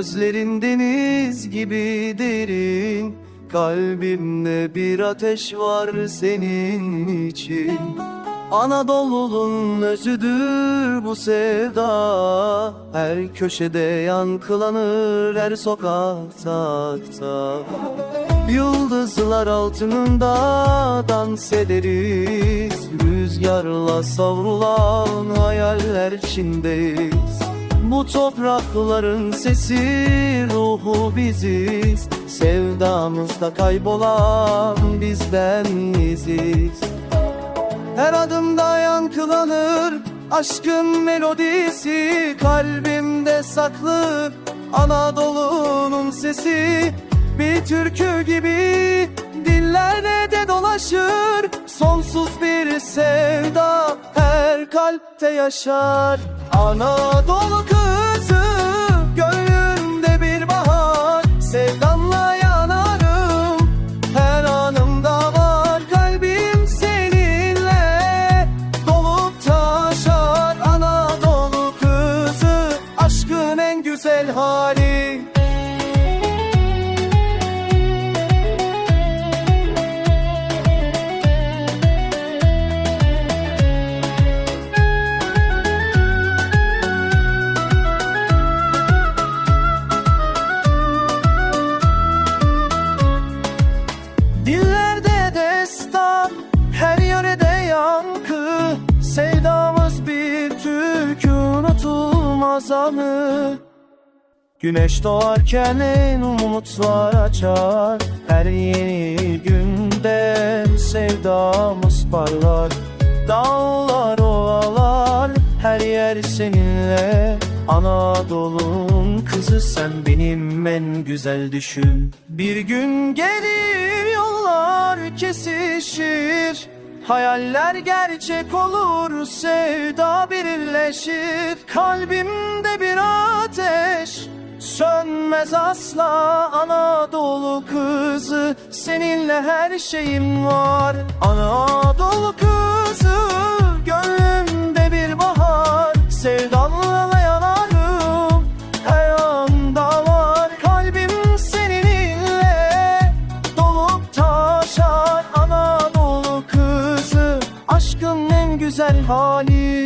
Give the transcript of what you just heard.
Gözlerin deniz gibi derin Kalbimde bir ateş var senin için. Anadolu'nun özüdür bu sevda Her köşede yankılanır her sokakta Yıldızlar altında dans ederiz Rüzgarla savrulan hayaller içindeyiz Bu toprakların sesi ruhu biziz. Sevdamızda kaybolan bizden iziz. Her adımda yankılanır aşkın melodisi. Kalbimde saklı Anadolu'nun sesi. Bir türkü gibi dillerde de dolaşır. Sonsuz bir sevda her kalpte yaşar. Anadolu kızı güzel hali. Dillerde destan, her yörede yankı. Sevdamız bir türkü unutulmaz anı Güneş doğarken en umutlar açar. Her yeni günde sevdamız parlar. Dağlar, ovalar, her yer seninle. Anadolu'nun kızı sen benim en güzel düşüm Bir gün gelir yollar kesişir. Hayaller gerçek olur, sevda birleşir. Kalbimde bir ateş Sönmez asla Anadolu kızı. Seninle her şeyim var. Anadolu kızı Gönlümde bir bahar. Sevdanla yanarım Her var. Kalbim seninle Dolup taşar. Anadolu kızı Aşkın en güzel hali